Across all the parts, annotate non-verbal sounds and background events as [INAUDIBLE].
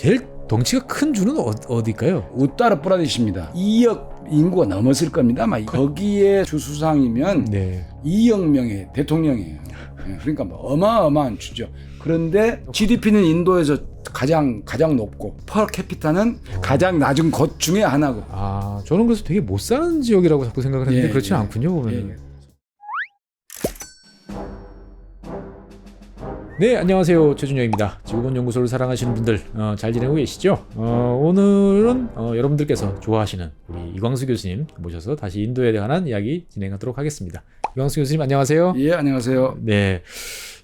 제일 덩치가 큰 주는 어, 어디일까요? 우따르 프라데시입니다. 2억 인구가 넘었을 겁니다. 아마 거기에 주수상이면 네. 2억 명의 대통령이에요. 예, 그러니까 뭐 어마어마한 주죠. 그런데 GDP는 인도에서 가장 가장 높고 퍼 캐피타는 가장 낮은 것 중에 하나고. 아, 저는 그래서 되게 못 사는 지역이라고 자꾸 생각을 했는데 예, 그렇지는 예. 않군요. 보면. 예. 네, 안녕하세요. 최준영입니다. 지구본 연구소를 사랑하시는 분들 어, 잘 지내고 계시죠? 어, 오늘은 어, 여러분들께서 좋아하시는 우리 이광수 교수님 모셔서 다시 인도에 관한 이야기 진행하도록 하겠습니다. 이광수 교수님 안녕하세요. 예, 안녕하세요. 네.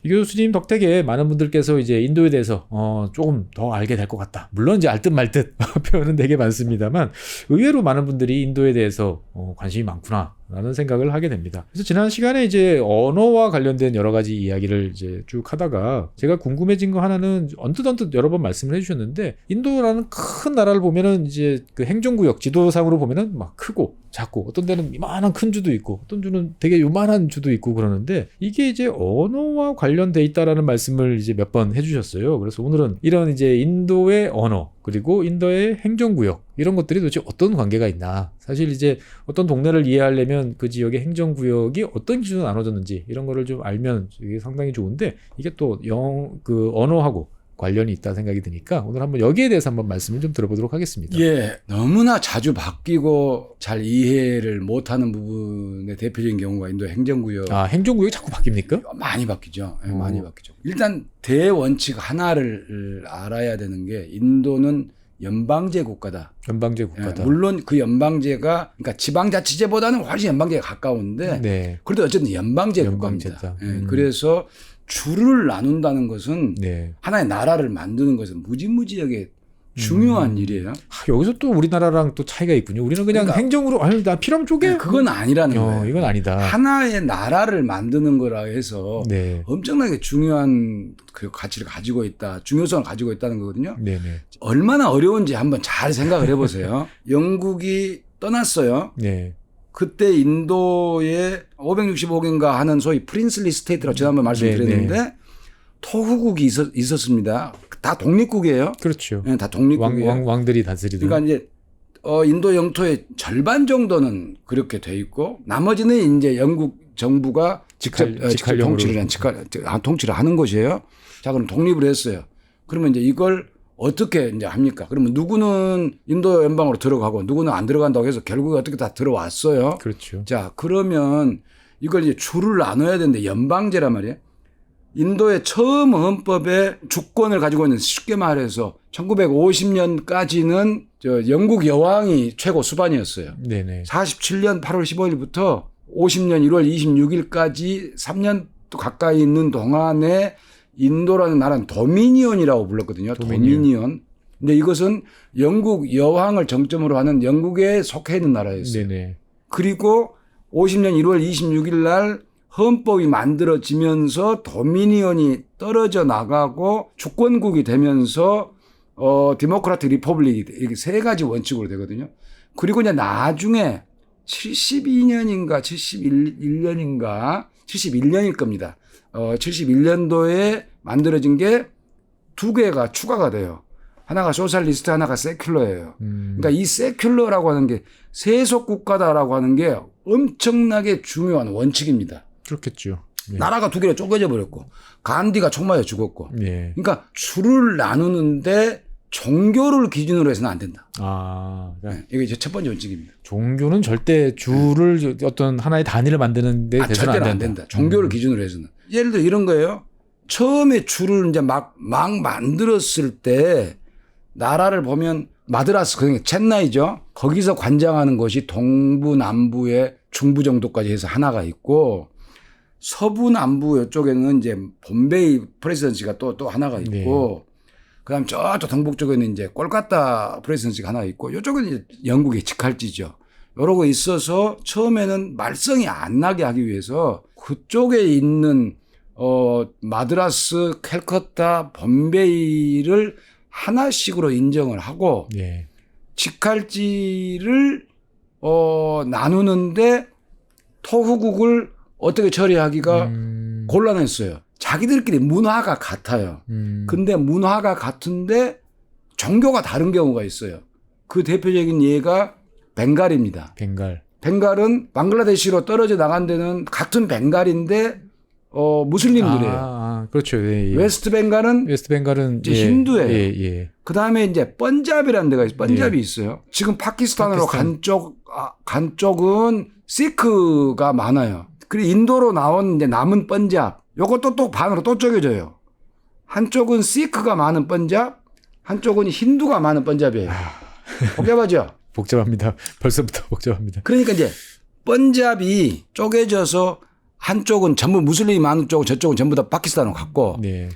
이 교수님 덕택에 많은 분들께서 이제 인도에 대해서 어, 조금 더 알게 될 것 같다. 물론 이제 알듯 말듯 [LAUGHS] 표현은 되게 많습니다만 의외로 많은 분들이 인도에 대해서 어, 관심이 많구나 라는 생각을 하게 됩니다. 그래서 지난 시간에 이제 언어와 관련된 여러 가지 이야기를 이제 쭉 하다가 제가 궁금해진 거 하나는 언뜻 언뜻 여러 번 말씀을 해주셨는데 인도라는 큰 나라를 보면은 이제 그 행정구역 지도상으로 보면은 막 크고 작고 어떤 데는 이만한 큰 주도 있고 어떤 주는 되게 요만한 주도 있고 그러는데 이게 이제 언어와 관련돼 있다라는 말씀을 이제 몇 번 해주셨어요. 그래서 오늘은 이런 이제 인도의 언어 그리고 인도의 행정구역 이런 것들이 도대체 어떤 관계가 있나 사실 이제 어떤 동네를 이해하려면 그 지역의 행정구역이 어떤 기준으로 나눠졌는지 이런 거를 좀 알면 이게 상당히 좋은데 이게 또 영 그 언어하고 관련이 있다 생각이 드니까 오늘 한번 여기에 대해서 한번 말씀을 좀 들어보도록 하겠습니다. 예, 너무나 자주 바뀌고 잘 이해를 못하는 부분의 대표적인 경우가 인도 행정구역 아 행정구역이 자꾸 바뀝니까? 많이 바뀌죠. 예, 어. 많이 바뀌죠. 일단 대원칙 하나를 알아야 되는 게 인도는 연방제 국가다. 연방제 예, 국가다. 물론 그 연방제가 그러니까 지방자치제보다는 훨씬 연방제가 가까운데 네. 그래도 어쨌든 연방제 연방제다. 국가입니다. 예, 음. 그래서 주를 나눈다는 것은 네. 하나의 나라를 만드는 것은 무지무지하게 중요한 음. 일이에요. 하, 여기서 또 우리나라랑 또 차이가 있군요. 우리는 그냥 그러니까- 행정으로 아유 나 필요하면 쪼개. 예, 그건 아니라는 어, 거예요. 이건 아니다. 하나의 나라를 만드는 거라 해서 네. 엄청나게 중요한 그 가치를 가지고 있다, 중요성을 가지고 있다는 거거든요. 네, 네. 얼마나 어려운지 한번 잘 생각을 해보세요. [LAUGHS] 영국이 떠났어요. 네. 그때 인도에 565개인가 하는 소위 프린슬리 스테이트라고 지난번 말씀드렸는데 토후국이 있었, 있었 습니다. 다 독립국이에요. 그렇죠. 예, 다 왕, 독립국이에요. 왕 왕 들이 다스리던. 그러니까 이제 어, 인도 영토의 절반 정도는 그렇게 돼 있고 나머지는 이제 영국 정부가 직접, 직할- 어, 직접. 통치를 한 직할 아, 통치를 하는 것이에요. 자 그럼 독립을 했어요. 그러면 이제 이걸 어떻게 이제 합니까? 그러면 누구는 인도 연방으로 들어가고 누구는 안 들어간다고 해서 결국에 어떻게 다 들어왔어요. 그렇죠. 자 그러면 이걸 이제 줄을 나눠야 되는데 연방제란 말이에요. 인도의 처음 헌법에 주권을 가지고 있는 쉽게 말해서 1950년까지는 저 영국 여왕이 최고 수반이었어요. 네, 네. 47년 8월 15일부터 50년 1월 26일까지 3년 또 가까이 있는 동안에 인도라는 나라는 도미니언이라고 불렀거든요. 도미니언. 도미니언. 근데 이것은 영국 여왕을 정점으로 하는 영국에 속해 있는 나라였어요. 네, 네. 그리고 50년 1월 26일 날 헌법이 만들어지면서 도미니언이 떨어져 나가고 주권국이 되면서 어 디모크라틱 리퍼블릭이 이게 세 가지 원칙으로 되거든요. 그리고 이제 나중에 72년인가 71년인가 71년일 겁니다. 어 71년도에 만들어진 게 두 개가 추가가 돼요. 하나가 소셜리스트, 하나가 세큘러예요. 음. 그러니까 이 세큘러라고 하는 게 세속 국가다라고 하는 게 엄청나게 중요한 원칙입니다. 그렇겠죠. 네. 나라가 두 개로 쪼개져 버렸고 간디가 총 맞아 죽었고. 네. 그러니까 줄을 나누는데 종교를 기준으로 해서는 안 된다. 아, 그러니까 네, 이게 이제 첫 번째 원칙입니다. 종교는 절대 주를 어떤 하나의 단위를 만드는데 아, 절대로 안안 된다. 된다. 종교를 음. 기준으로 해서는. 예를 들어 이런 거예요. 처음에 줄을 이제 막, 막 만들었을 때 나라를 보면 마드라스, 그게 첸나이죠. 거기서 관장하는 것이 동부, 남부의 중부 정도까지 해서 하나가 있고 서부, 남부 이쪽에는 이제 본베이 프레시던시가 또, 또 하나가 있고 그 다음 저쪽 동북 쪽에는 이제 꼴까따 프레시던시가 하나 있고 이쪽은 이제 영국의 직할지죠. 이러고 있어서 처음에는 말썽이 안 나게 하기 위해서 그쪽에 있는 어 마드라스, 캘커타, 범베이를 하나씩으로 인정을 하고 네. 직할지를 어 나누는데 토후국을 어떻게 처리하기가 음. 곤란했어요. 자기들끼리 문화가 같아요. 음. 근데 문화가 같은데 종교가 다른 경우가 있어요. 그 대표적인 예가 벵갈입니다. 벵갈. 벵갈은 방글라데시로 떨어져 나간 데는 같은 벵갈인데 어 무슬림들이에요. 아, 아, 그렇죠. 예, 예. 웨스트 벵갈은 웨스트 벵갈은 이제 힌두예요. 예, 예. 그 다음에 이제 번잡이라는 데가 있어요. 번잡이 있어요. 지금 파키스탄으로 네. 파키스탄. 간 쪽, 아, 간 쪽은 시크가 많아요. 그리고 인도로 나온 이제 남은 번잡. 요것도 또 반으로 또 쪼개져요. 한쪽은 시크가 많은 번잡, 한쪽은 힌두가 많은 번잡이에요. 복잡하죠? [LAUGHS] 복잡합니다. 벌써부터 [LAUGHS] 복잡합니다. 그러니까 이제 번잡이 쪼개져서 한쪽은 전부 무슬림이 많은 쪽은 저쪽은 전부 다 파키스탄으로 갔고 네.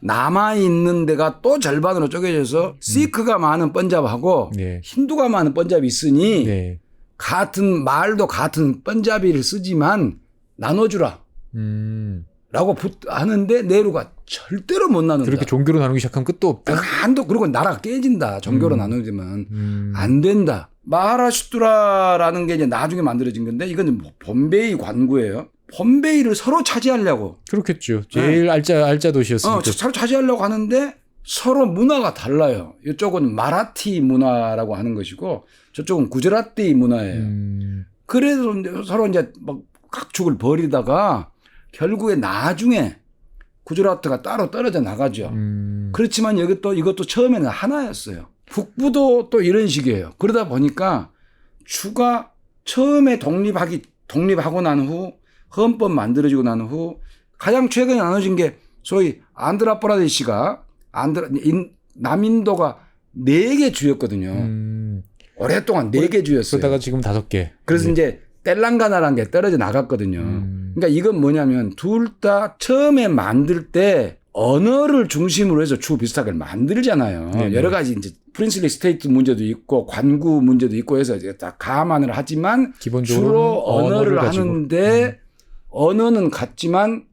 남아 있는 데가 또 절반으로 쪼개져서 시크가 많은 번잡하고 네. 힌두가 많은 번잡이 있으니 네. 같은 말도 같은 번잡이를 쓰지만 나눠주라. 음. 라고 붙- 하는데 네루가 절대로 못 나눈다. 그렇게 종교로 나누기 시작하면 끝도 없다. 한도 그리고 나라가 깨진다. 종교로 나누지만 음. 안 된다. 마하라슈트라라는 게 이제 나중에 만들어진 건데 이건 뭐 범베이 관구예요. 범베이를 서로 차지하려고 그렇겠죠. 제일 알짜 알짜 도시였으니까. 어, 서로 차지하려고 하는데 서로 문화가 달라요. 이쪽은 마라티 문화라고 하는 것이고 저쪽은 구저라티 문화예요. 음. 그래서 서로 이제 막 각축을 벌이다가 결국에 나중에 구저라트가 따로 떨어져 나가죠. 음. 그렇지만 여기 또 이것도 처음에는 하나였어요. 북부도 또 이런 식이에요. 그러다 보니까 주가 처음에 독립하기 독립하고 난 후 헌법 만들어지고 난 후 가장 최근에 나눠진 게 소위 안드라프라데시가 안드라 인, 남인도가 네 개 주였거든요. 음. 오랫동안 네 개 주였어요. 그러다가 지금 다섯 개. 그래서 이제 뗄랑가나라는 게 떨어져 나갔거든요. 음. 그러니까 이건 뭐냐면 둘 다 처음에 만들 때 언어를 중심으로 해서 주 비슷하게 만들잖아요. 네네. 여러 가지 이제 프린슬리 스테이트 문제도 있고 관구 문제도 있고 해서 이제 다 감안을 하지만 기본적으로 주로 언어를, 가지고. 하는데 음. 언어는 같지만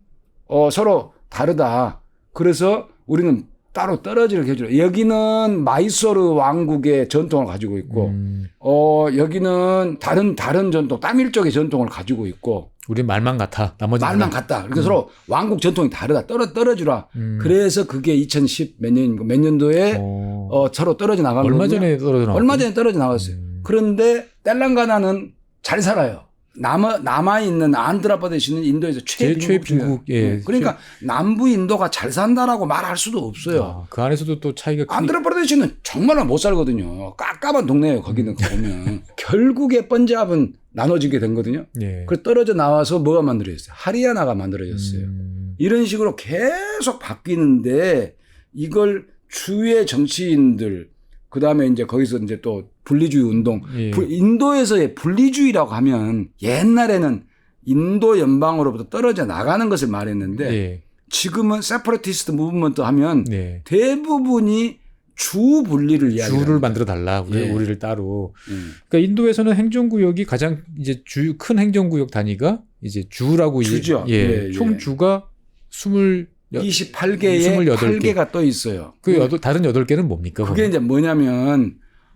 어, 서로 다르다. 그래서 우리는 따로 떨어지게 해줘요. 여기는 마이소르 왕국의 전통을 가지고 있고, 음. 어, 여기는 다른, 다른 전통, 쪽의 전통을 가지고 있고, 우린 말만 같아. 나머지 말만 같다. 그래서 서로 왕국 전통이 다르다. 떨어, 떨어지라. 음. 그래서 그게 2010 몇 년인가, 몇 년도에 어. 어, 서로 떨어져 나간 얼마. 전에 떨어져 나왔 얼마 전에 떨어져 나갔어요. 음. 그런데 뗄랑가나는 잘 살아요. 남아 남아 있는 안드라바데시는 인도에서 최빈국 최빈국, 예. 그러니까 남부 인도가 잘 산다라고 말할 수도 없어요. 아, 그 안에서도 또 차이가 안드라바데시는 정말 못 살거든요. 깝깝한 동네예요. 거기는 보면 [LAUGHS] 결국에 번잡은 나눠지게 된 거든요. 예. 그 떨어져 나와서 뭐가 만들어졌어요? 하리아나가 만들어졌어요. 음. 이런 식으로 계속 바뀌는데 이걸 주의 정치인들 그 다음에 이제 거기서 이제 또 분리주의 운동 예. 부- 인도에서의 분리주의라고 하면 옛날에는 인도 연방으로부터 떨어져 나가는 것을 말했는데 예. 지금은 세퍼레티스트 무브먼트 하면 네. 대부분이 주 분리를 이야기합니다. 주를 만들어 달라. 우리, 예. 우리를 따로. 음. 그러니까 인도에서는 행정구역이 가장 이제 주 큰 행정구역 단위가 이제 주라고 이- 주죠. 예. 예, 예. 총 주가 스물 여- 28개에 28 개. 8개가 또 있어요. 그 여덟 다른 여덟 개는 뭡니까? 그게 이제 뭐냐면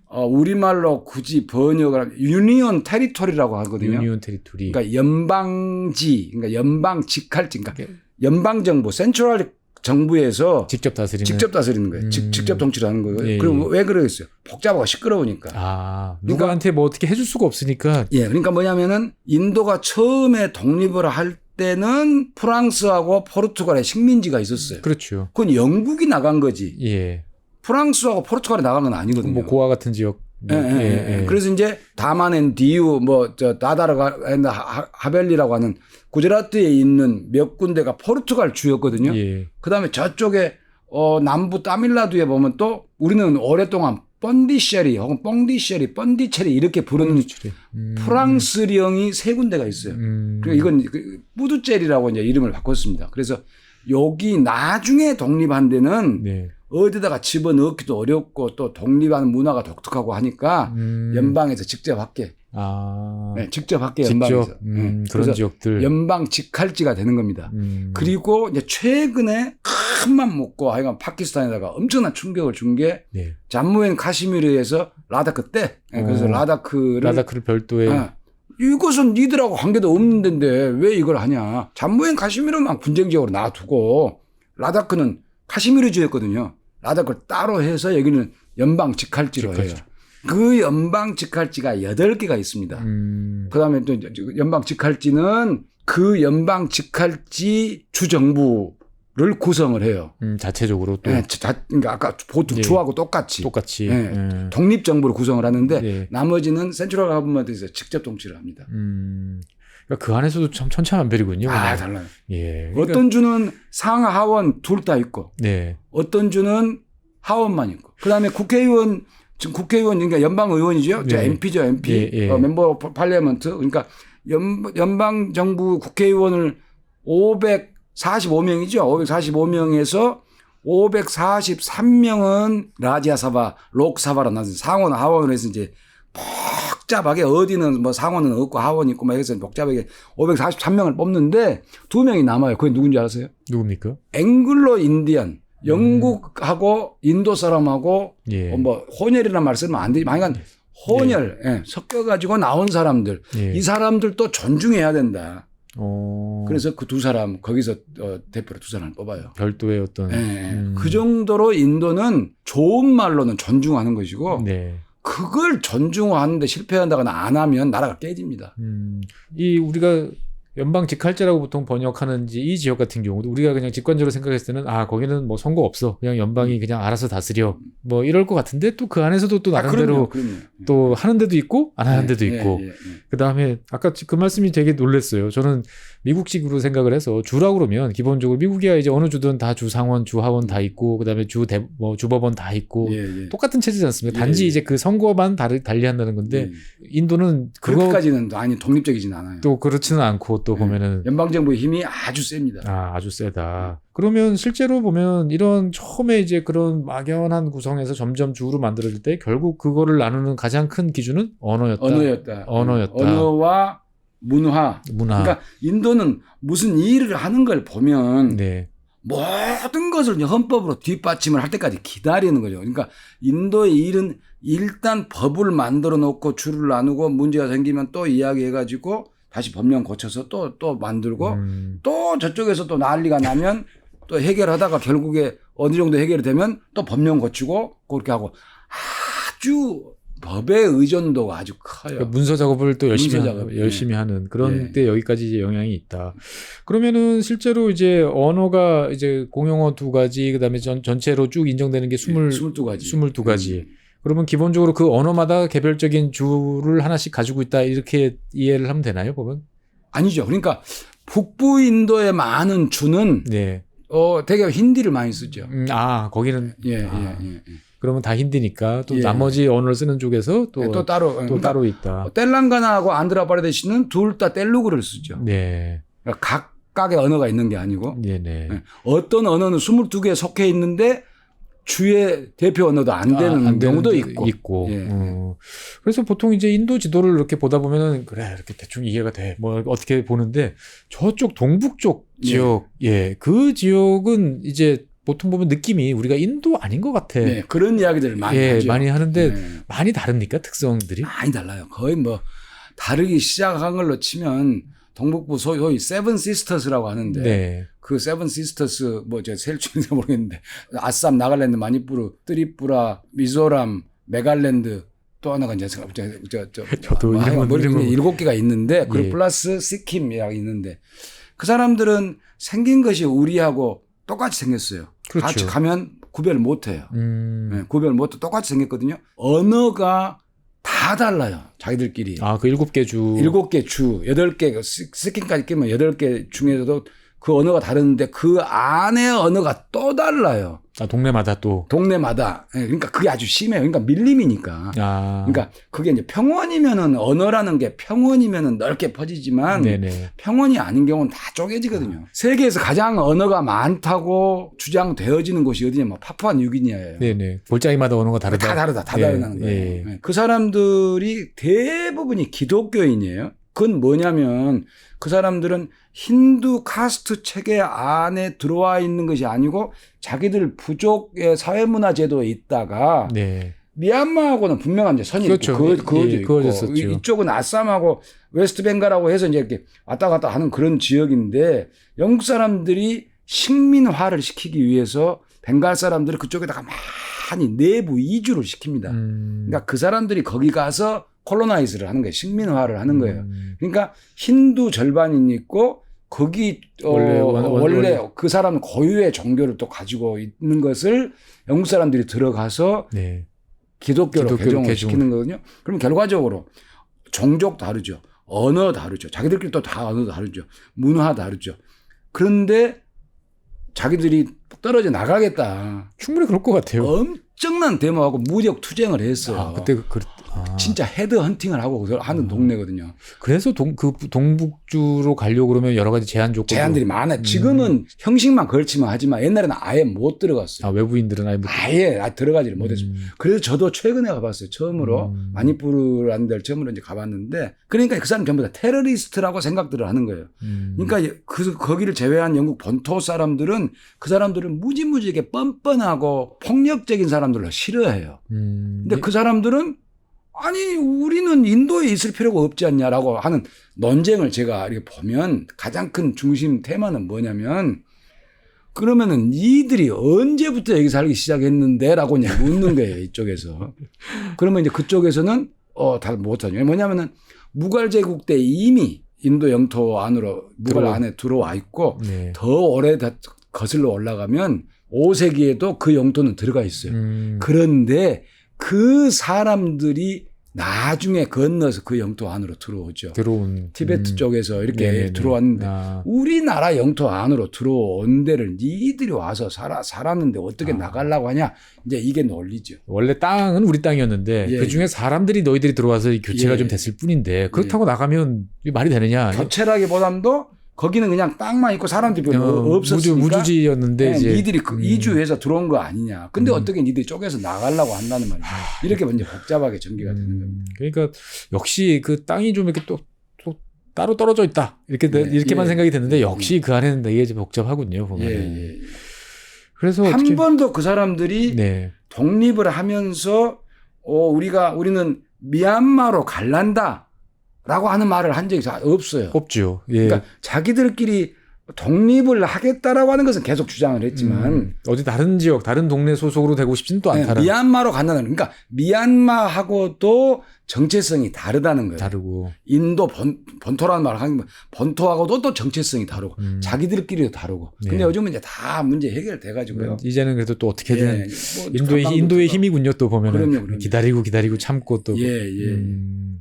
어, 우리말로 굳이 번역을 하면 유니온 테리토리라고 하거든요. 유니온 테리토리. 그러니까 연방지, 그러니까 연방 직할지, 그러니까 예. 연방 정부, 센트럴 정부에서 직접 다스리는. 직접 다스리는 거예요. 음. 직, 직접 통치를 하는 거예요. 예, 그럼 예. 왜 그러겠어요? 복잡하고 시끄러우니까. 아 그러니까 누구한테 뭐 어떻게 해줄 수가 없으니까. 예, 그러니까 뭐냐면은 인도가 처음에 독립을 할 때는 프랑스하고 포르투갈의 식민지가 있었어요. 그렇죠. 그건 영국이 나간 거지. 예. 프랑스하고 포르투갈이 나간 건 아니거든요. 뭐 고아 같은 지역. 예, 예, 예. 그래서 이제 다만엔 디우 뭐저 다다르가 하- 하벨리라고 하는 구제라트에 있는 몇 군데가 포르투갈 주였거든요. 예. 그다음에 저쪽에 어 남부 따밀라두에 보면 또 우리는 오랫동안 뻔디쉐리 혹은 뻥디쉐리, 뻔디체리 이렇게 부르는 음. 프랑스령이 세 군데가 있어요. 음. 그리고 이건 그 뿌두젤이라고 이제 이름을 바꿨습니다. 그래서 여기 나중에 독립한 데는 네. 어디다가 집어넣기도 어렵고 또 독립하는 문화가 독특하고 하니까 음. 연방에서 직접 할게. 아. 네, 직접 할게 연방에서. 직접 음, 네. 그런 지역들. 연방 직할지가 되는 겁니다. 음. 그리고 이제 최근에 큰맘 먹고 하여간 파키스탄에다가 엄청난 충격을 준게 네. 잠무엔 카시미르에서 라다크 때. 네, 그래서 어. 라다크를 라다크를 별도의 아, 이것은 니들하고 관계도 없는 데인데 왜 이걸 하냐. 잠무엔 카시미르만 분쟁 지역으로 놔두고 라다크는 카시미르 주였거든요. 라다크를 따로 해서 여기는 연방 직할지로 해요. 직할지. 그 연방 직할지가 8개가 있습니다. 음, 그 다음에 또 이제 연방 직할지는 그 연방 직할지 주정부를 구성을 해요. 음, 자체적으로 또 예, 자, 그러니까 아까 보통 네. 주하고 똑같이 똑같이. 예. 예. 독립 정부를 구성을 하는데 네. 나머지는 센트럴 가버먼트에서 직접 통치를 합니다. 음, 그러니까 그 안에서도 참 천차만별이군요. 아. 달라요. 예. 그러니까- 어떤 주는 상하 하원 둘 다 있고 네. 어떤 주는 하원만 있고 그 다음에 국회의원 지금 국회의원 그러니까 연방 의원이죠. 저 네. MP죠, MP. 예, 예. 어, 멤버 오브 팔리먼트. 그러니까 연, 연방 정부 국회의원을 545명이죠. 545명에서 543명은 라지아사바, 록사바라 나서 상원 하원을 해서 이제 복잡하게 어디는 뭐 상원은 없고 하원이 있고 막 해서 복잡하게 543명을 뽑는데 두 명이 남아요. 그게 누군지 아세요? 누굽니까? 앵글로 인디언 영국하고 인도 사람하고 예. 어, 뭐 혼혈이라는 말 쓰면 안 되지만 하여간 혼혈 예, 섞여가지고 나온 사람들 예. 이 사람들도 존중해야 된다. 어. 그래서 그 두 사람 거기서 어, 대표로 두 사람을 뽑아요. 별도의 어떤 예, 음. 그 정도로 인도는 좋은 말로는 존중하는 것이고 네. 그걸 존중하는데 실패한다거나 안 하면 나라가 깨집니다. 음, 이 우리가 연방 직할제라고 보통 번역하는지 이 지역 같은 경우도 우리가 그냥 직관적으로 생각했을 때는 아 거기는 뭐 선거 없어 그냥 연방이 그냥 알아서 다스려 뭐 이럴 것 같은데 또 그 안에서도 또 아, 나름대로 그럼요, 그럼요. 또 하는 데도 있고 안 하는 예, 데도 예, 있고 예, 예. 그 다음에 아까 그 말씀이 되게 놀랐어요. 저는 미국식으로 생각을 해서 주라고 그러면 기본적으로 미국이야 이제 어느 주든 다 주 상원, 주 하원 다 있고 그다음에 주 대 뭐 주법원 다 있고 예, 예. 똑같은 체제지 않습니까? 예, 단지 예. 이제 그 선거만 다르, 달리한다는 건데 인도는 그거 그렇게까지는 아니 독립적이진 않아요. 또 그렇지는 않고 또 예. 보면은 연방 정부의 힘이 아주 셉니다. 아, 아주 세다. 그러면 실제로 보면 이런 처음에 이제 그런 막연한 구성에서 점점 주로 만들어질 때 결국 그거를 나누는 가장 큰 기준은 언어였다. 언어였다. 언어였다. 언어와 문화. 문화. 그러니까 인도는 무슨 일을 하는 걸 보면 네. 모든 것을 헌법으로 뒷받침을 할 때까지 기다리는 거죠. 그러니까 인도의 일은 일단 법을 만들어 놓고 줄을 나누고 문제가 생기면 또 이야기해가지고 다시 법령 고쳐서 또, 또 만들고 음, 또 저쪽에서 또 난리가 나면 또 해결하다가 결국에 어느 정도 해결이 되면 또 법령 고치고 그렇게 하고 아주 법의 의존도가 아주 커요. 그러니까 문서 작업을 또 열심히 문서 하- 작업, 열심히 하는 그런 예. 때 여기까지 이제 영향이 있다. 그러면은 실제로 이제 언어가 이제 공용어 두 가지 그다음에 전 전체로 쭉 인정되는 게 스물 22가지. 스물두 가지. 그러면 기본적으로 그 언어마다 개별적인 주를 하나씩 가지고 있다 이렇게 이해를 하면 되나요, 보면? 아니죠. 그러니까 북부 인도의 많은 주는 네. 어 되게 힌디를 많이 쓰죠. 음, 아 거기는 예, 아. 예, 예. 예. 그러면 다 힌디니까 또 예. 나머지 언어를 쓰는 쪽에서 또, 예, 또, 또 따로 그러니까 따로 있다. 텔랑가나하고 안드라바르데시는 둘 다 텔루그를 쓰죠. 네, 그러니까 각각의 언어가 있는 게 아니고 네, 네. 예. 어떤 언어는 22개에 속해 있는데 주의 대표 언어도 안 되는 아, 안 경우도 있고. 있고. 예. 어. 그래서 보통 이제 인도 지도를 이렇게 보다 보면은 그래 이렇게 대충 이해가 돼. 뭐 어떻게 보는데 저쪽 동북 쪽 예. 지역, 예, 그 지역은 이제 보통 보면 느낌이 우리가 인도 아닌 것 같아. 네, 그런 이야기들을 많이 예, 하죠. 많이 하는데 네. 많이 다릅니까 특성들이? 많이 달라요. 거의 뭐 다르기 시작한 걸로 치면 동북부 소위 세븐 시스터스라고 하는데 네, 그 세븐 시스터스 뭐 제가 세일 중인지 모르겠는데 아쌈, 나갈랜드, 마니푸르, 트리푸라, 미조람, 메갈랜드 또 하나가 이제 저, 저, 저, 저 [LAUGHS] 저도 뭐 이름은- 머리 이름은- 일곱 개가 있는데 그 예. 플러스 시킴이라고 있는데 그 사람들은 생긴 것이 우리하고 똑같이 생겼어요. 그렇죠. 같이 가면 구별 못 해요. 음, 예, 구별 못 똑같이 생겼거든요. 언어가 다 달라요. 자기들끼리. 아 그 일곱 개 주, 일곱 개 주, 여덟 개, 스킨까지 끼면 여덟 개 중에서도 그 언어가 다른데 그 안에 언어가 또 달라요. 아 동네마다 또, 동네마다. 예, 그러니까 그게 아주 심해요. 그러니까 밀림이니까. 아, 그러니까 그게 이제 평원이면은 언어라는 게 평원이면은 넓게 퍼지지만 네네, 평원이 아닌 경우는 다 쪼개지거든요. 세계에서 가장 언어가 많다고 주장되어지는 곳이 어디냐 면 파푸아 뉴기니아예요. 네네, 골짜기마다 거 다르다. 다 다르다. 다 예, 다르다는 거예요. 예. 네. 그 사람들이 대부분이 기독교인이에요. 그건 뭐냐면 그 사람들은 힌두 카스트 체계 안에 들어와 있는 것이 아니고 자기들 부족의 사회문화 제도에 있다가 네, 미얀마하고는 분명한 이제 선이 그렇죠. 있고 그, 예, 그어져 예, 그어졌었죠. 이- 이쪽은 아쌈하고 웨스트 벵갈하고 해서 이제 이렇게 왔다 갔다 하는 그런 지역인데 영국 사람들이 식민화를 시키기 위해서 벵갈 사람들을 그쪽에다가 많이 내부 이주를 시킵니다. 음. 그러니까 그 사람들이 거기 가서 콜로나이즈를 하는 거예요. 식민화를 하는 거예요. 음. 그러니까 힌두 절반이 있고 거기 어, 원래 원래 원래- 그 사람 고유의 종교를 또 가지고 있는 것을 영국 사람들이 들어가서 네. 기독교로 기독교로 개종을 개종. 시키는 거거든요. 그럼 결과적으로 종족 다르죠. 언어 다르죠. 자기들끼리 또 다 언어 다르죠. 문화 다르죠. 그런데 자기들이 떨어져 나가겠다. 충분히 그럴 것 같아요. 엄청난 데모하고 무력 투쟁을 했어요. 아, 그때 그, 그 아. 진짜 헤드 헌팅을 하고 그걸 하는 음. 동네거든요. 그래서 동, 그 동북주로 가려고 그러면 여러 가지 제한 조건 제한들이 많아요. 지금은 형식만 걸치면 하지만 옛날에는 아예 못 들어갔어요. 아, 외부인들은 아예 못 아예 아, 들어가지를 못했어요. 음. 그래서 저도 최근에 가봤어요. 처음으로 음. 마니푸르라는 데를 처음으로 이제 가봤는데 그러니까 그 사람 전부 다 테러리스트라고 생각들을 하는 거예요. 음. 그러니까 그 거기를 제외한 영국 본토 사람들은 그 사람들은 무지무지하게 뻔뻔하고 폭력적인 사람 들을 싫어해요. 음. 근데 그 사람들은 아니 우리는 인도에 있을 필요가 없지 않냐라고 하는 논쟁을 제가 이렇게 보면 가장 큰 중심 테마는 뭐냐면 그러면은 니들이 언제부터 여기 살기 시작했는데라고 이제 묻는 거예요 [LAUGHS] 이쪽에서 그러면 이제 그쪽에서는 어다 못하죠 뭐냐면은 무갈 제국 때 이미 인도 영토 안으로 무갈 들어와. 안에 들어와 있고 네. 더 오래 다 거슬러 올라가면 5세기에도 그 영토는 들어가 있어요. 음. 그런데 그 사람들이 나중에 건너서 그 영토 안으로 들어오죠. 들어온 티베트 음. 쪽에서 이렇게 네네네. 들어왔는데 아. 우리나라 영토 안으로 들어온 데를 니들이 와서 살아, 살았는데 어떻게 아. 나가려고 하냐. 이제 이게 논리죠. 원래 땅은 우리 땅이었는데 예, 그 중에 사람들이 너희들이 들어와서 이 교체가 예. 좀 됐을 뿐인데 그렇다고 나가면 이게 말이 되느냐? 교체라기보다도 거기는 그냥 땅만 있고 사람들이 별로 어, 없었으니까. 무주, 무주지였는데 네, 이제 니들이 그 음. 이주해서 들어온 거 아니냐. 근데 음. 어떻게 니들이 쪼개서 나가려고 한다는 말이야. 이렇게 먼저 복잡하게 전개가 되는 겁니다. 음, 그러니까 역시 그 땅이 좀 이렇게 또, 또 따로 떨어져 있다 이렇게 네, 이렇게만 예. 생각이 드는데 역시 그 안에는 되게 좀 복잡하고요 보면. 예, 예. 그래서 한 어떻게 번도 그 사람들이 네. 독립을 하면서 어 우리가 우리는 미얀마로 갈란다 라고 하는 말을 한 적이 자- 없어요. 없죠. 예. 그러니까 자기들끼리 독립을 하겠다라고 하는 것은 계속 주장을 했지만 음, 어디 다른 지역, 다른 동네 소속으로 되고 싶지는 또 네, 않다는 미얀마로 간다는 그러니까 미얀마하고도 정체성이 다르다는 거예요. 다르고. 인도 본, 본토라는 말을 하는 거 본토하고도 또 정체성이 다르고 음. 자기들끼리도 다르고. 근데 네. 요즘은 이제 다 문제 해결돼 가지고요. 이제는 그래도 또 어떻게든 예, 뭐 인도의 인도의. 힘이군요. 또 보면은 그럼요, 그럼요. 기다리고 기다리고 참고 또. 예, 예. 음.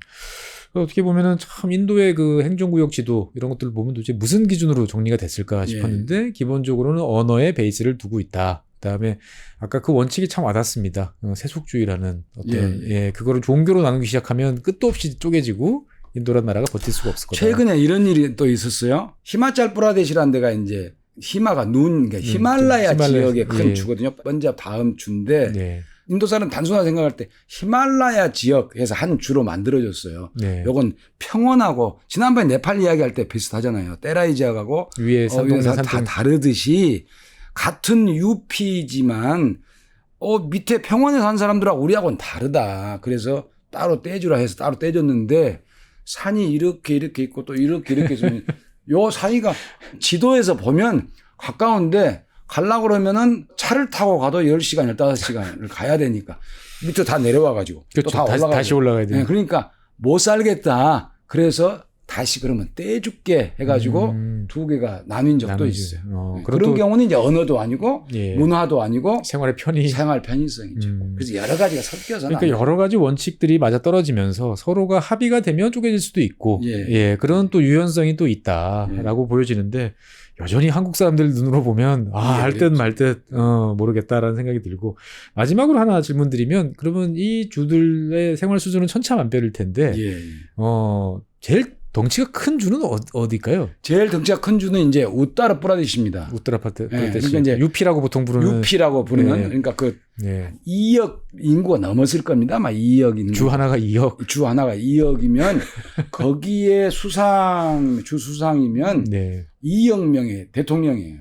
어떻게 보면은 참 인도의 그 행정구역 지도 이런 것들을 보면 도대체 무슨 기준으로 정리가 됐을까 예. 싶었는데 기본적으로는 언어에 베이스를 두고 있다. 그다음에 아까 그 원칙이 참 와닿습니다. 어, 세속주의라는 어떤 예, 예, 그거를 종교로 나누기 시작하면 끝도 없이 쪼개지고 인도란 나라가 버틸 수가 없을 거다. 최근에 이런 일이 또 있었어요. 히마찰 프라데시라는 데가 이제 히마가 눈, 그러니까 히말라야 음, 히말라야, 지역의 큰 예. 주거든요. 번잡 다음 주인데 네. 인도 사람 단순하게 생각할 때 히말라야 지역에서 한 주로 만들어졌어요. 네. 요건 평원하고 지난번에 네팔 이야기할 때 비슷하잖아요. 때라이 지역하고 위에 어, 산동네 다, 다 다르듯이 같은 UP지만 어 밑에 평원에 산 사람들하고 우리하고는 다르다. 그래서 따로 떼주라 해서 따로 떼줬는데 산이 이렇게 이렇게 있고 또 이렇게 이렇게 있으면 [LAUGHS] 요 사이가 지도에서 보면 가까운데 갈라 그러면은 차를 타고 가도 10시간, 15시간을 가야 되니까 밑으로 다 내려와 가지고 또 그렇죠. 다 다시, 올라가 다시 올라가야 돼. 네, 그러니까 못 살겠다. 그래서 다시 그러면 떼줄게 해가지고 음. 두 개가 나뉜 적도 나누지. 있어요. 어, 네, 그런 경우는 이제 언어도 아니고 예. 문화도 아니고 생활의 편의. 생활 편의성이죠. 음. 그래서 여러 가지가 섞여서 그러니까 여러 가지 원칙들이 맞아 떨어지면서 서로가 합의가 되면 쪼개질 수도 있고, 예. 예, 그런 또 유연성이 또 있다라고 보여지는데 여전히 한국 사람들 눈으로 보면 아, 예, 할듯말 듯, 어, 모르겠다라는 생각이 들고 마지막으로 하나 질문 드리면 그러면 이 주들의 생활 수준은 천차만별일 텐데, 예, 예. 어, 제일 덩치가 큰 주는 어, 어디일까요? 제일 덩치가 큰 주는 이제 우따르 프라데시입니다. 우త్త라파트, 예, 그러니까 이제 유피라고 보통 부르는 UP라고 부르는 네. 그러니까 그 예, 2억 인구가 넘었을 겁니다. 아마 2억 인구. 주 하나가 2억. 주 하나가 2억이면 [LAUGHS] 거기에 수상 주 수상이면 네. 2억 명의 대통령이에요.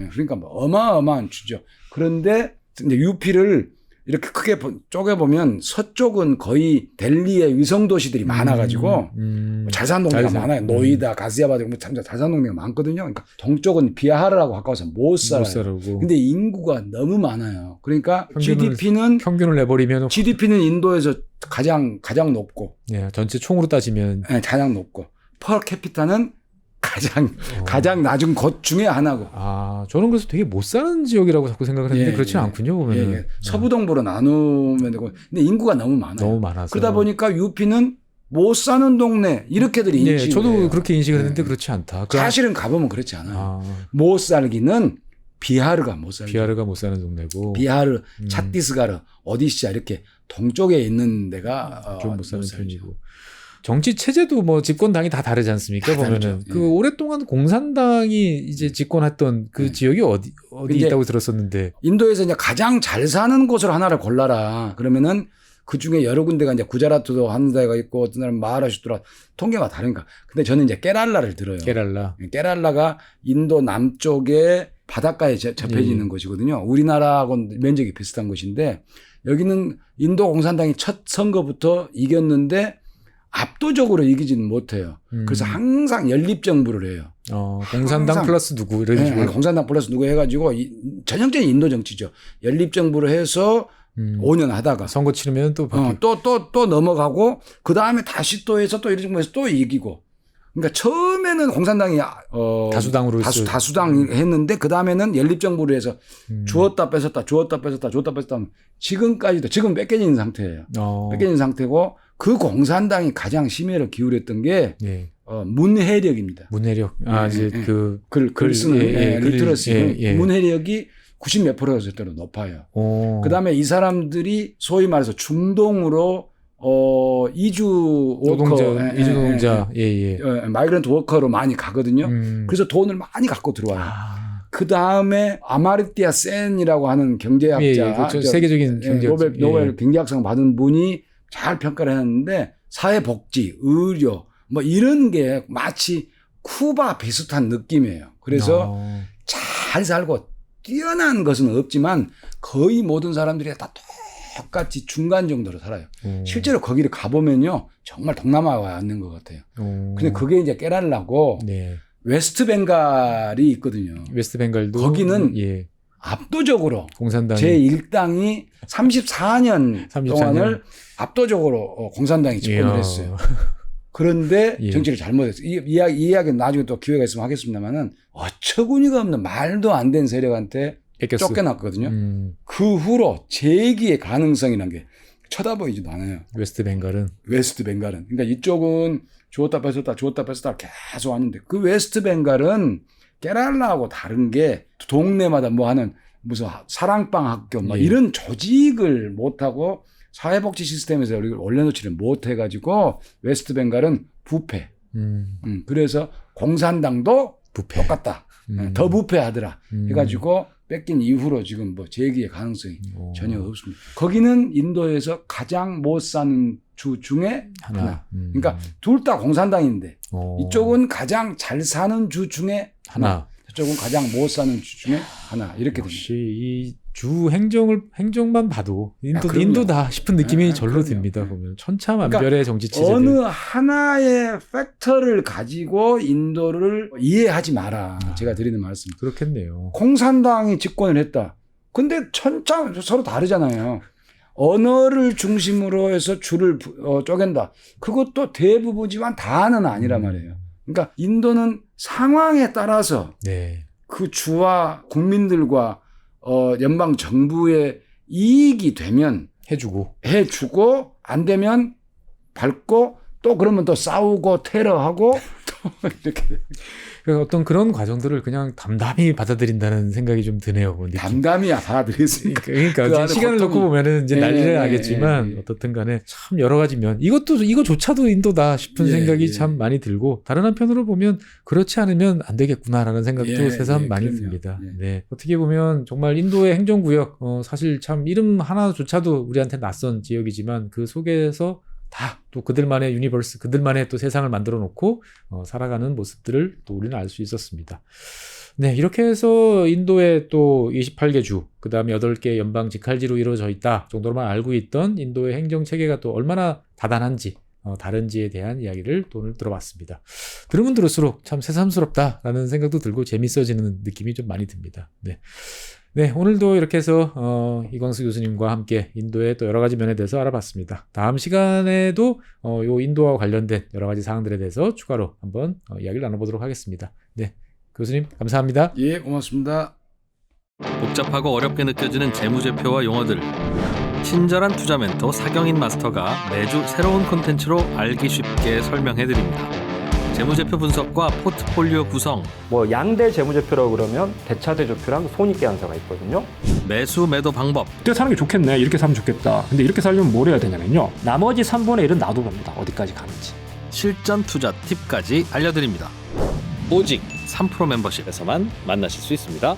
예, 그러니까 뭐 어마어마한 주죠. 그런데 이제 유피를 이렇게 크게 보- 쪼개보면 서쪽은 거의 델리의 위성 도시들이 많아가지고 음, 잘 사는 동네가 잘 사- 많아요. 음. 노이다, 가시아바드 뭐참잘 사는 동네가 많거든요. 그러니까 동쪽은 비하르라고 가까워서 못 살아요. 못 살고 근데 인구가 너무 많아요. 그러니까 평균을- GDP는 평균을 내버리면 GDP는 인도에서 가장 가장 높고 예, 전체 총으로 따지면 예, 가장 높고 퍼 캐피타는 가장 어. 가장 낮은 곳 중에 하나고. 아 저는 그래서 되게 못 사는 지역이라고 자꾸 생각을 했는데 예, 그렇지는 예. 않군요 예, 보면은 예. 서부 동부로 나누면 되고 근데 인구가 너무 많아요. 너무 많아서 그러다 보니까 UP는 못 사는 동네 이렇게들 예, 인식을 저도 해요. 그렇게 인식을 했는데 예. 그렇지 않다. 그 사실은 가보면 그렇지 않아요. 아, 못 살기는 비하르가 못 살기. 비하르가 못 사는 동네고 비하르, 음. 차티스가르, 어디시아 이렇게 동쪽에 있는 데가 어, 좀못 사는 살죠. 편이고 정치 체제도 뭐 집권당이 다 다르지 않습니까? 다 보면은 다르죠. 그 예. 오랫동안 공산당이 이제 집권했던 그 예. 지역이 어디 어디 있다고 들었었는데 인도에서 이제 가장 잘 사는 곳을 하나를 골라라. 그러면은 그 중에 여러 군데가 이제 구자라트도 한 데가 있고 어떤 사람은 마하라슈트라 통계가 다른가. 근데 저는 이제 깨랄라를 들어요. 케랄라 깨랄라가 인도 남쪽에 바닷가에 예. 있는 곳이거든요. 우리나라하고는 면적이 비슷한 곳인데 여기는 인도 공산당이 첫 선거부터 이겼는데 압도적으로 이기지는 못해요. 음. 그래서 항상 연립 정부를 해요. 어, 공산당 항상- 플러스 누구 이런 네, 식으로 공산당 플러스 누구 해가지고 이- 전형적인 인도 정치죠. 연립 정부를 해서 음. 5년 하다가 선거 치르면 또. 어, 또또 또 넘어가고 그 다음에 다시 또 해서 또 이런 정부에서 또 이기고. 그러니까 처음에는 공산당이 어, 다수당으로 다수. 다수당 했는데 그 다음에는 연립 정부를 해서 음. 주었다 뺏었다 주었다 뺏었다 주었다 뺏었다 지금까지도 지금 뺏겨진 상태예요. 어. 뺏겨진 상태고 그 공산당이 가장 심혈을 기울였던 게 예. 어, 문해력입니다. 문해력. 아, 예, 이제 예. 그 글, 글 글, 쓰는 예, 예, 예, 글, 리트러시 예, 예. 문해력이 90몇 프로였을 때로 높아요. 어. 그다음에 이 사람들이 소위 말해서 중동으로 어 이주 노동자, 예, 이주 예, 노동자. 예, 예. 예, 예, 마이그런트 워커로 많이 가거든요. 음. 그래서 돈을 많이 갖고 들어와요. 아. 그 다음에 아마르티아 센이라고 하는 경제학자, 예, 예. 그렇죠. 저, 세계적인 예, 경제 노벨, 노벨 경제학상 받은 분이 잘 평가를 했는데 사회복지, 의료 뭐 이런 게 마치 쿠바 비슷한 느낌이에요. 그래서 어. 잘 살고 뛰어난 것은 없지만 거의 모든 사람들이 다 똑같이 중간 정도로 살아요. 어. 실제로 거기를 가보면요. 정말 동남아와 왔는 것 같아요. 어. 근데 그게 이제 깨달라고 네. 웨스트 벵갈이 있거든요. 웨스트 벵갈도 거기는 예. 압도적으로 공산당이 제 1당이 34년 34년. 동안을 압도적으로 어, 공산당이 집권을 이야. 했어요. 그런데 [LAUGHS] 예. 정치를 잘못했어요. 이, 이, 이야기, 이 이야기는 나중에 또 기회가 있으면 하겠습니다만은 어처구니가 없는 말도 안 되는 세력한테 뺏겼어. 쫓겨났거든요. 음. 그 후로 재기의 가능성이란 게 쳐다보이지도 않아요. 웨스트 벵갈은 웨스트 벵갈은. 그러니까 이쪽은 주었다 뺏었다 주었다 뺏었다 계속 왔는데 그 웨스트 벵갈은 깨랄라하고 다른 게 동네마다 뭐 하는 무슨 사랑방 학교 뭐 예. 이런 조직을 못하고 사회복지 시스템에서 우리가 올려놓지를 못해가지고 웨스트 벵갈은 부패. 음. 음, 그래서 공산당도 부패. 똑같다. 음. 더 부패하더라. 음. 해가지고 뺏긴 이후로 지금 뭐 재기의 가능성이 어. 전혀 없습니다. 거기는 인도에서 가장 못 사는 주 중에 하나. 하나. 음. 그러니까 둘 다 공산당인데 어. 이쪽은 가장 잘 사는 주 중에 하나, 하나. 저쪽은 가장 못 사는 주 중에 하나 이렇게 됩니다. 주 행정을 행정만 봐도 인도 아. 인도다 싶은 느낌이 아, 절로 그럼요. 듭니다 보면 천차만별의 정치 체제들. 어느 하나의 팩터를 가지고 인도를 이해하지 마라. 아. 제가 드리는 말씀. 그렇겠네요. 공산당이 집권을 했다. 근데 천차 서로 다르잖아요. 언어를 중심으로 해서 줄을 부- 어, 쪼갠다. 그것도 대부분이지만 다는 아니란 말이에요. 그러니까 인도는 상황에 따라서 네. 그 주와 국민들과 어, 연방 정부의 이익이 되면 해주고. 해주고 안 되면 밟고 또 그러면 또 싸우고 테러하고 또 [LAUGHS] 이렇게 그러니까 어떤 그런 과정들을 그냥 담담히 [LAUGHS] 받아들인다는 생각이 좀 드네요. 그 느낌. 담담이야 받아들였으니까. 그러니까 그 이제 안에 시간을 놓고 보면은 이제 예, 난리를 예, 나겠지만 예, 예. 어떻든 간에 참 여러 가지 면 이것도 이거조차도 인도다 싶은 예, 생각이 예. 참 많이 들고 다른 한편으로 보면 그렇지 않으면 안 되겠구나라는 생각도 예, 새삼 예, 많이 그럼요. 듭니다. 예. 네. 어떻게 보면 정말 인도의 행정구역 어, 사실 참 이름 하나조차도 우리한테 낯선 지역이지만 그 속에서 다 또 그들만의 유니버스, 그들만의 또 세상을 만들어 놓고 어, 살아가는 모습들을 또 우리는 알 수 있었습니다. 네, 이렇게 해서 인도의 또 28개 주, 그 다음에 8개 연방 직할지로 이루어져 있다 정도로만 알고 있던 인도의 행정 체계가 또 얼마나 다단한지, 어, 다른지에 대한 이야기를 또 오늘 들어봤습니다. 들으면 들을수록 참 새삼스럽다라는 생각도 들고 재밌어지는 느낌이 좀 많이 듭니다. 네. 네, 오늘도 이렇게 해서 어, 이광수 교수님과 함께 인도의 또 여러 가지 면에 대해서 알아봤습니다. 다음 시간에도 어, 요 인도와 관련된 여러 가지 사항들에 대해서 추가로 한번 어, 이야기를 나눠보도록 하겠습니다. 네, 교수님 감사합니다. 예, 고맙습니다. 복잡하고 어렵게 느껴지는 재무제표와 용어들 친절한 투자 멘토 사경인 마스터가 매주 새로운 콘텐츠로 알기 쉽게 설명해드립니다. 재무제표 분석과 포트폴리오 구성, 뭐 양대 재무제표라고 그러면 대차대조표랑 손익계산서가 있거든요. 매수 매도 방법, 이때 사는 게 좋겠네. 이렇게 살면 좋겠다. 근데 이렇게 살려면 뭘 해야 되냐면요. 나머지 3분의 1은 놔둬 봅니다. 어디까지 가는지. 실전 투자 팁까지 알려드립니다. 오직 3프로 멤버십에서만 만나실 수 있습니다.